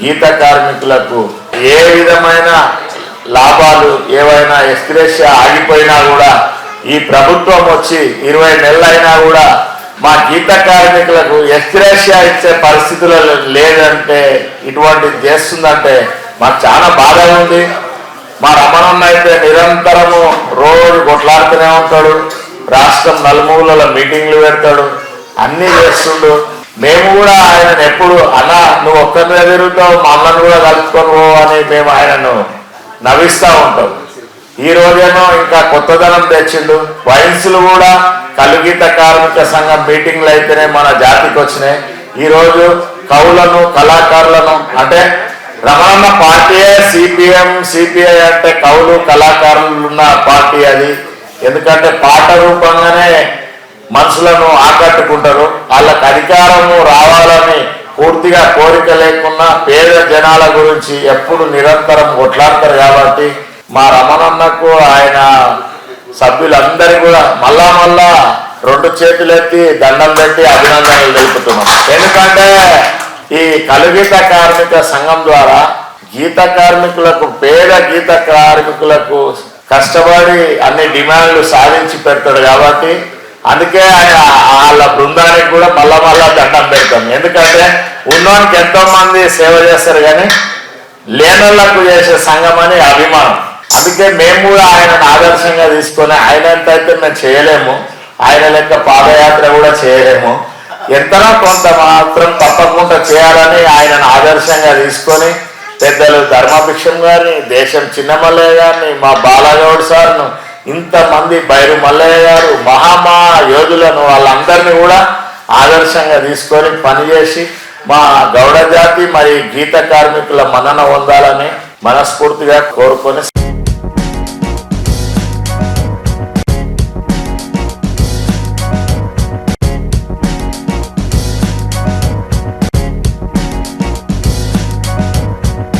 గీత కార్మికులకు ఏ విధమైన లాభాలు ఏవైనా ఎస్క్రేషియా ఆగిపోయినా కూడా ఈ ప్రభుత్వం వచ్చి ఇరవై నెలలైనా కూడా మా గీత కార్మికులకు ఎస్క్రేషియా ఇచ్చే పరిస్థితులు లేదంటే ఇటువంటిది చేస్తుందంటే మాకు చాలా బాధగా ఉంది. మా రమణన్న అయితే నిరంతరము రోజు కొట్లాడుతూనే ఉంటాడు రాష్ట్రం నలుమూలలో మీటింగ్లు పెడతాడు అన్నీ చేస్తుండు. మేము కూడా ఆయనను ఎప్పుడు అన్న నువ్వు ఒక్కరిని ఎదురుంటావు మా అన్నను కూడా కలుపుకొని పో అని మేము ఆయనను నవ్విస్తూ ఉంటాం. ఈ రోజేమో ఇంకా కొత్తదనం తెచ్చిండు. వైన్స్లు కూడా కలుగీత కార్మిక సంఘం మీటింగ్లు అయితేనే మన జాతికి వచ్చినాయి. ఈ రోజు కవులను కళాకారులను అంటే రమణన్న పార్టీయే సిపిఎం సిపిఐ అంటే కవులు కళాకారులు ఉన్న పార్టీ అది. ఎందుకంటే పాట రూపంగానే మనుషులను ఆకట్టుకుంటుంది. అధికారము రావాలని పూర్తిగా కోరిక లేకున్నా పేద జనాల గురించి ఎప్పుడు నిరంతరం కొట్లాడతారు కాబట్టి మా రమణన్నకు ఆయన సభ్యులందరూ కూడా మళ్ళా మళ్ళా రెండు చేతులు ఎత్తి దండం పెట్టి అభినందనలు తెలుపుతున్నాం. ఎందుకంటే ఈ కలుగీత కార్మిక సంఘం ద్వారా గీత కార్మికులకు పేద గీత కార్మికులకు కష్టపడి అన్ని డిమాండ్లు సాధించి పెడతాడు కాబట్టి అందుకే ఆయన వాళ్ళ బృందానికి కూడా మళ్ళా మళ్ళా దండం ఎందుకంటే ఉన్నోనికి ఎంతో మంది సేవ చేస్తారు కానీ లేనోళ్ళకు చేసే సంఘం అని అభిమానం. అందుకే మేము కూడా ఆయనను ఆదర్శంగా తీసుకొని ఆయన ఎంత అయితే మేము చేయలేము ఆయన లెక్క పాదయాత్ర కూడా చేయలేము. ఎంతనో కొంత మాత్రం తప్పకుండా చేయాలని ఆయనను ఆదర్శంగా తీసుకొని పెద్దలు ధర్మభిక్షం గారిని దేశం చిన్నమల్లయ్య గారిని మా బాలగౌడ్ సార్ను ఇంతమంది బైరు మల్లయ్య గారు మహామా యోధులను వాళ్ళందరినీ కూడా ఆదర్శంగా తీసుకొని పనిచేసి మా గౌడ జాతి మరి గీత కార్మికుల మన్నన పొందాలని మనస్ఫూర్తిగా కోరుకొని